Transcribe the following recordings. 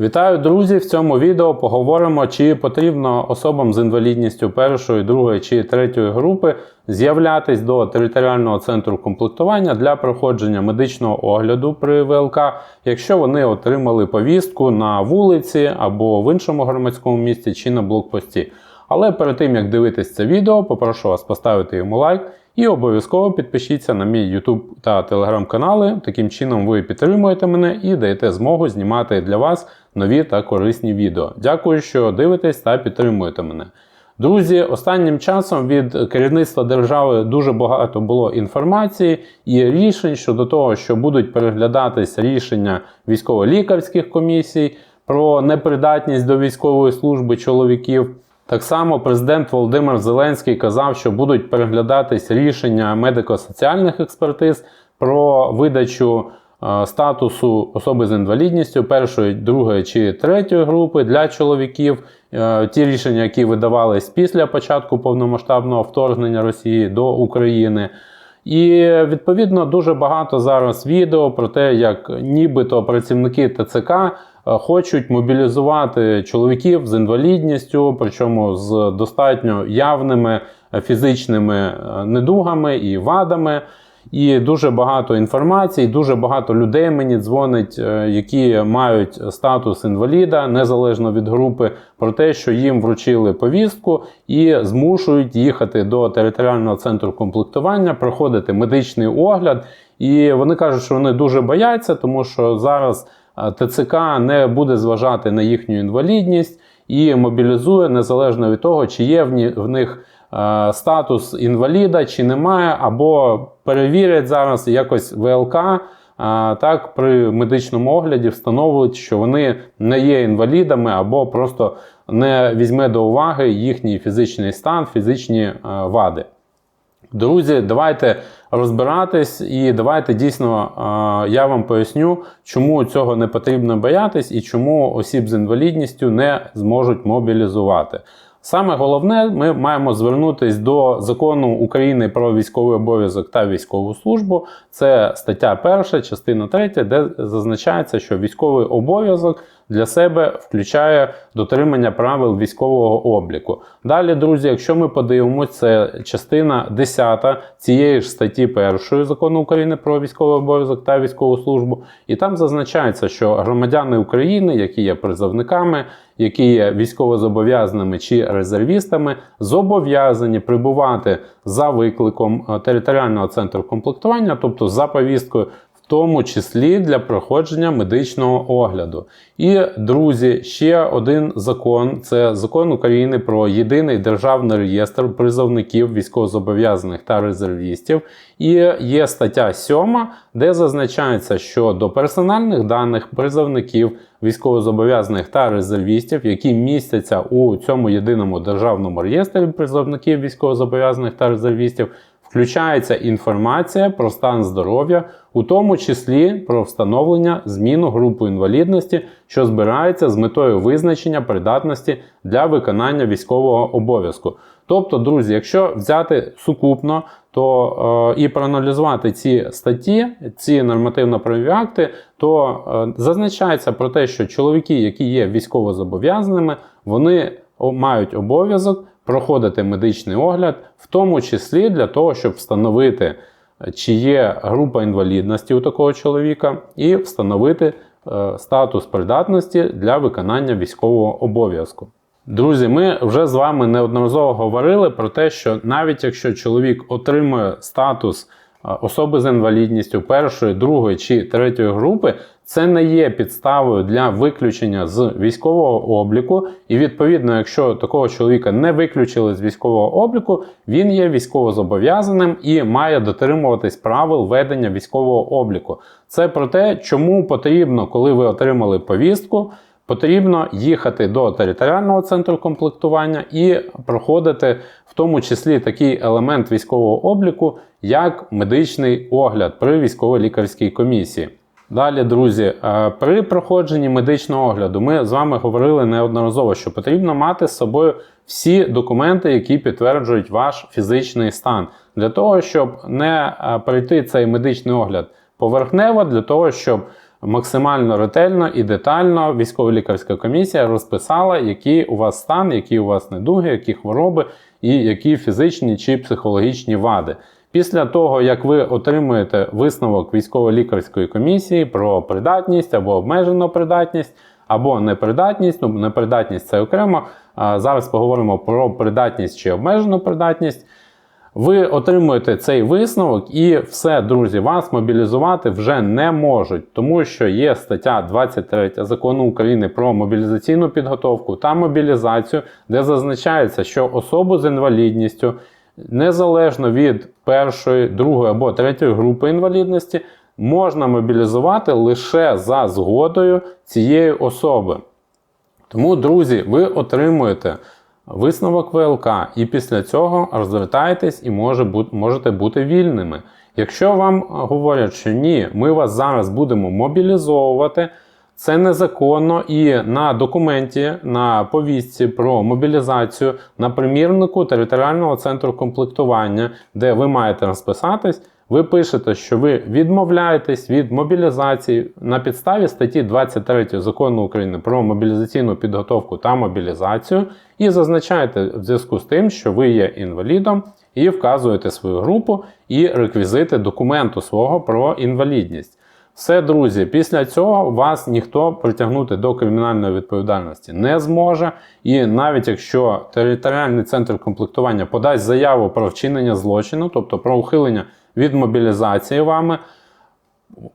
Вітаю, друзі! В цьому відео поговоримо, чи потрібно особам з інвалідністю першої, другої чи третьої групи з'являтись до територіального центру комплектування для проходження медичного огляду при ВЛК, якщо вони отримали повістку на вулиці або в іншому громадському місці чи на блокпості. Але перед тим як дивитись це відео, попрошу вас поставити йому лайк. І обов'язково підпишіться на мій YouTube та Telegram канали. Таким чином ви підтримуєте мене і даєте змогу знімати для вас нові та корисні відео. Дякую, що дивитесь та підтримуєте мене. Друзі, останнім часом від керівництва держави дуже багато було інформації і рішень щодо того, що будуть переглядатись рішення військово-лікарських комісій про непридатність до військової служби чоловіків. Так само президент Володимир Зеленський казав, що будуть переглядатись рішення медико-соціальних експертиз про видачу е, статусу особи з інвалідністю першої, другої чи третьої групи для чоловіків. Е, ті рішення, які видавались після початку повномасштабного вторгнення Росії до України. І відповідно дуже багато зараз відео про те, як нібито працівники ТЦК хочуть мобілізувати чоловіків з інвалідністю, причому з достатньо явними фізичними е, недугами і вадами. І дуже багато інформації, дуже багато людей мені дзвонить, е, які мають статус інваліда незалежно від групи, про те, що їм вручили повістку і змушують їхати до територіального центру комплектування, проходити медичний огляд. І вони кажуть, що вони дуже бояться, тому що зараз е, ТЦК не буде зважати на їхню інвалідність і мобілізує незалежно від того, чи є в них. Статус інваліда чи немає, або перевірять зараз якось ВЛК. Так, при медичному огляді встановлюють, що вони не є інвалідами, або просто не візьме до уваги їхній фізичний стан, фізичні вади. Друзі, давайте розбиратись і давайте дійсно я вам поясню, чому цього не потрібно боятись і чому осіб з інвалідністю не зможуть мобілізувати. Саме головне, ми маємо звернутися до закону України про військовий обов'язок та військову службу. Це стаття 1, частина 3, де зазначається, що військовий обов'язок для себе включає дотримання правил військового обліку. Далі, друзі, якщо ми подивимося, це частина 10 цієї ж статті 1 закону України про військовий обов'язок та військову службу, і там зазначається, що громадяни України, які є призовниками, які є військовозобов'язаними чи резервістами, зобов'язані прибувати за викликом е, територіального центру комплектування, тобто за повісткою тому числі для проходження медичного огляду. І, друзі, ще один закон це закон України про єдиний державний реєстр призовників військовозобов'язаних та резервістів. І є стаття 7, де зазначається, що до персональних даних призовників військовозобов'язаних та резервістів, які містяться у цьому єдиному державному реєстрі призовників військовозобов'язаних та резервістів, включається інформація про стан здоров'я, у тому числі про встановлення зміну групи інвалідності, що збирається з метою визначення придатності для виконання військового обов'язку. Тобто, друзі, якщо взяти сукупно, то е, і проаналізувати ці статті, ці нормативно-правові акти, то е, зазначається про те, що чоловіки, які є військовозобов'язаними, вони мають обов'язок проходити медичний огляд, в тому числі для того, щоб встановити, чи є група інвалідності у такого чоловіка, і встановити е, статус придатності для виконання військового обов'язку. Друзі, ми вже з вами неодноразово говорили про те, що навіть якщо чоловік отримує статус особи з інвалідністю першої, другої чи третьої групи, це не є підставою для виключення з військового обліку. І відповідно, якщо такого чоловіка не виключили з військового обліку, він є військовозобов'язаним і має дотримуватись правил ведення військового обліку. Це про те, чому потрібно, коли ви отримали повістку. Потрібно їхати до територіального центру комплектування і проходити в тому числі такий елемент військового обліку, як медичний огляд при військово-лікарській комісії. Далі, друзі, е, при проходженні медичного огляду ми з вами говорили неодноразово, що потрібно мати з собою всі документи, які підтверджують ваш фізичний стан, для того, щоб не е, пройти цей медичний огляд поверхнево, для того, щоб максимально ретельно і детально військово-лікарська комісія розписала, який у вас стан, які у вас недуги, які хвороби і які фізичні чи психологічні вади. Після того, як ви отримуєте висновок військово-лікарської комісії про придатність або обмежену придатність, або непридатність, ну непридатність це окремо. Зараз поговоримо про придатність чи обмежену придатність. Ви отримуєте цей висновок, і все, друзі, вас мобілізувати вже не можуть, тому що є стаття 23 закону України про мобілізаційну підготовку та мобілізацію, де зазначається, що особу з інвалідністю, незалежно від першої, другої або третьої групи інвалідності, можна мобілізувати лише за згодою цієї особи. Тому, друзі, ви отримуєте висновок ВЛК, і після цього розвертаєтесь і може бути, можете бути вільними. Якщо вам говорять, що ні, ми вас зараз будемо мобілізовувати, це незаконно і на документі, на повістці про мобілізацію, на примірнику територіального центру комплектування, де ви маєте розписатись, ви пишете, що ви відмовляєтесь від мобілізації на підставі статті 23 закону України про мобілізаційну підготовку та мобілізацію, і зазначаєте в зв'язку з тим, що ви є інвалідом, і вказуєте свою групу і реквізити документу свого про інвалідність. Все, друзі, після цього вас ніхто притягнути до кримінальної відповідальності не зможе. І навіть якщо територіальний центр комплектування подасть заяву про вчинення злочину, тобто про ухилення від мобілізації вами,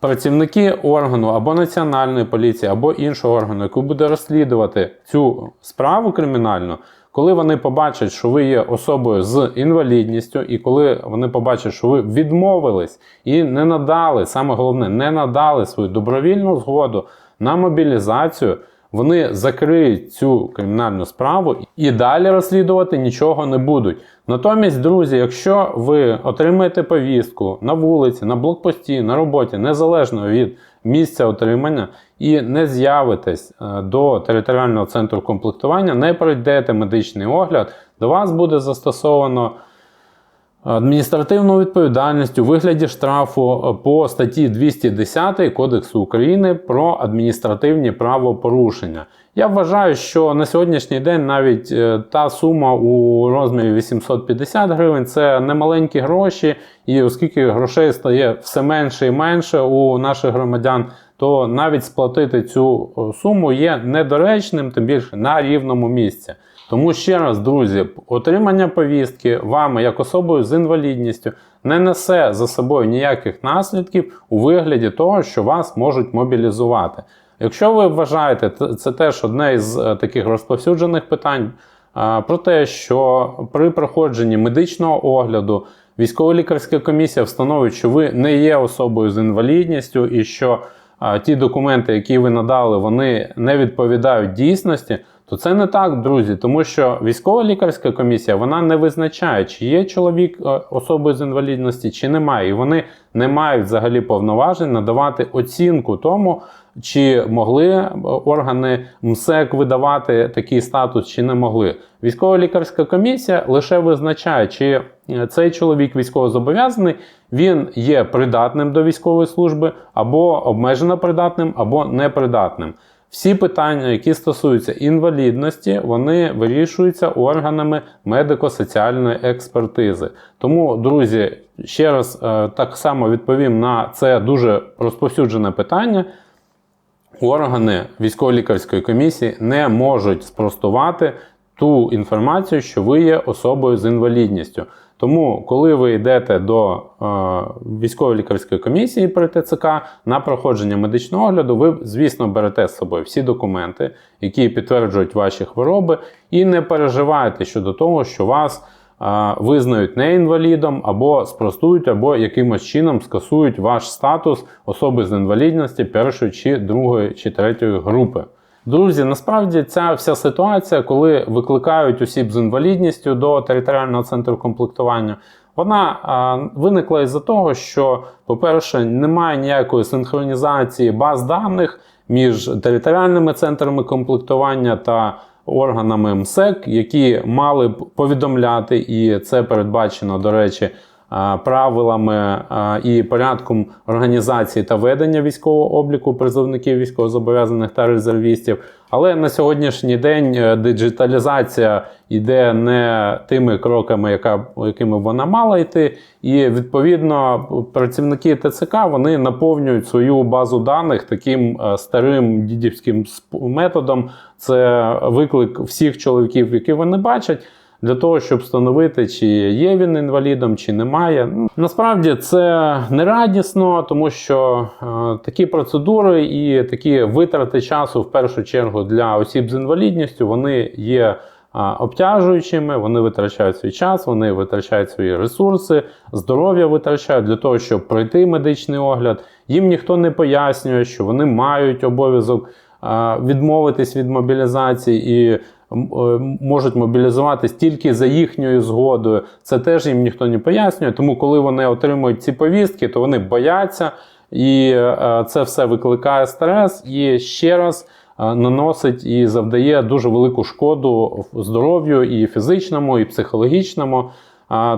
працівники органу або національної поліції, або іншого органу, який буде розслідувати цю справу кримінальну, коли вони побачать, що ви є особою з інвалідністю, і коли вони побачать, що ви відмовились і не надали, саме головне, не надали свою добровільну згоду на мобілізацію, вони закриють цю кримінальну справу і далі розслідувати нічого не будуть. Натомість, друзі, якщо ви отримаєте повістку на вулиці, на блокпості, на роботі, незалежно від місця отримання, і не з'явитесь е, до територіального центру комплектування, не пройдете медичний огляд, до вас буде застосовано адміністративну відповідальність у вигляді штрафу е, по статті 210 Кодексу України про адміністративні правопорушення. Я вважаю, що на сьогоднішній день навіть е, та сума у розмірі 850 гривень це немаленькі гроші, і оскільки грошей стає все менше і менше у наших громадян, то навіть сплатити цю е, суму є недоречним, тим більше на рівному місці. Тому ще раз, друзі, отримання повістки вами як особою з інвалідністю не несе за собою ніяких наслідків у вигляді того, що вас можуть мобілізувати. Якщо ви вважаєте, це теж одне із е, таких розповсюджених питань про те, що при проходженні медичного огляду військово-лікарська комісія встановить, що ви не є особою з інвалідністю і що ті документи, які ви надали, вони не відповідають дійсності то це не так, друзі, тому що військова лікарська комісія вона не визначає, чи є чоловік е, особою з інвалідності, чи немає. І вони не мають взагалі повноважень надавати оцінку тому, чи могли е, органи МСЕК видавати такий статус, чи не могли. Військова лікарська комісія лише визначає, чи е, цей чоловік військовозобов'язаний, він є придатним до військової служби, або обмежено придатним, або непридатним. Всі питання, які стосуються інвалідності, вони вирішуються органами медико-соціальної експертизи. Тому, друзі, ще раз е, так само відповім на це дуже розповсюджене питання. Органи військово-лікарської комісії не можуть спростувати ту інформацію, що ви є особою з інвалідністю. Тому, коли ви йдете до е, військово-лікарської комісії при ТЦК на проходження медичного огляду, ви, звісно, берете з собою всі документи, які підтверджують ваші хвороби, і не переживайте щодо того, що вас е, визнають не інвалідом, або спростують, або якимось чином скасують ваш статус особи з інвалідності першої чи другої чи третьої групи. Друзі, насправді ця вся ситуація, коли викликають осіб з інвалідністю до територіального центру комплектування, вона а, виникла із-за того, що, по-перше, немає ніякої синхронізації баз даних між територіальними центрами комплектування та органами МСЕК, які мали б повідомляти, і це передбачено, до речі, правилами і порядком організації та ведення військового обліку призовників військовозобов'язаних та резервістів. Але на сьогоднішній день е, диджиталізація йде не тими кроками, яка, якими вона мала йти. І відповідно працівники ТЦК вони наповнюють свою базу даних таким е, старим дідівським методом. Це виклик всіх чоловіків, які вони бачать. Для того, щоб встановити, чи є він інвалідом, чи немає. Ну, Насправді це нерадісно, тому що е, такі процедури і такі витрати часу, в першу чергу, для осіб з інвалідністю, вони є обтяжуючими, вони витрачають свій час, вони витрачають свої ресурси, здоров'я витрачають для того, щоб пройти медичний огляд. Їм ніхто не пояснює, що вони мають обов'язок відмовитись від мобілізації і е, можуть мобілізуватись тільки за їхньою згодою. Це теж їм ніхто не пояснює. Тому, коли вони отримують ці повістки, то вони бояться, і е, це все викликає стрес. І ще раз е, наносить і завдає дуже велику шкоду здоров'ю і фізичному, і психологічному.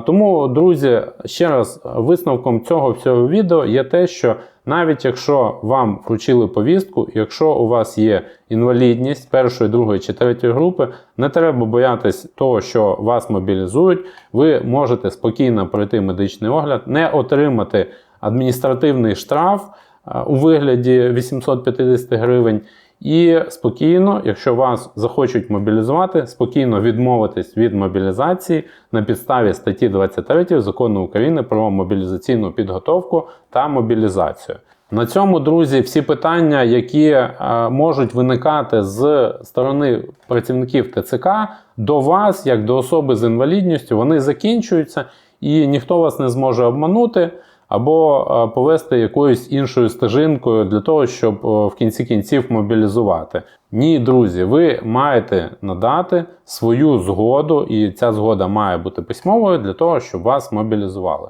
Тому, друзі, ще раз висновком цього всього відео є те, що навіть якщо вам вручили повістку, якщо у вас є інвалідність першої, другої чи третьої групи, не треба боятись того, що вас мобілізують. Ви можете спокійно пройти медичний огляд, не отримати адміністративний штраф у вигляді 850 гривень. І спокійно, якщо вас захочуть мобілізувати, спокійно відмовитись від мобілізації на підставі статті 23 закону України про мобілізаційну підготовку та мобілізацію. На цьому, друзі, всі питання, які е, можуть виникати з сторони працівників ТЦК до вас, як до особи з інвалідністю, вони закінчуються, і ніхто вас не зможе обманути або е, повести якоюсь іншою стежинкою для того, щоб е, в кінці кінців мобілізувати. Ні, друзі, ви маєте надати свою згоду, і ця згода має бути письмовою для того, щоб вас мобілізували.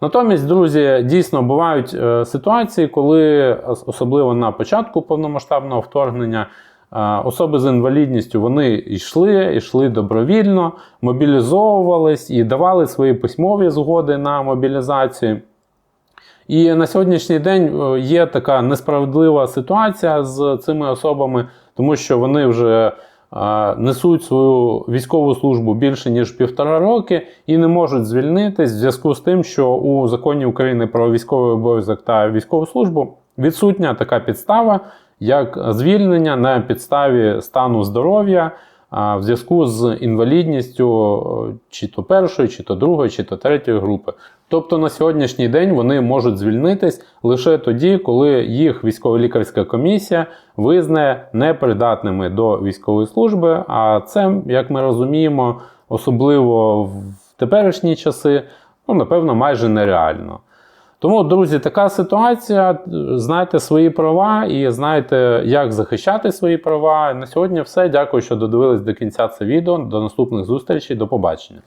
Натомість, друзі, дійсно бувають е, ситуації, коли особливо на початку повномасштабного вторгнення. Особи з інвалідністю вони йшли, йшли добровільно, мобілізовувались і давали свої письмові згоди на мобілізацію. І на сьогоднішній день е, є така несправедлива ситуація з цими особами, тому що вони вже е, несуть свою військову службу більше ніж півтора роки і не можуть звільнитись в зв'язку з тим, що у законі України про військовий обов'язок та військову службу відсутня така підстава, як звільнення на підставі стану здоров'я. В зв'язку з інвалідністю е, чи то першої, чи то другої, чи то третьої групи. Тобто на сьогоднішній день вони можуть звільнитись лише тоді, коли їх військово-лікарська комісія визнає непридатними до військової служби. А це, як ми розуміємо, особливо в теперішні часи, ну, напевно, майже нереально. Тому, друзі, така ситуація. Знайте свої права і знайте, як захищати свої права. На сьогодні все. Дякую, що додивились до кінця це відео. До наступних зустрічей. До побачення.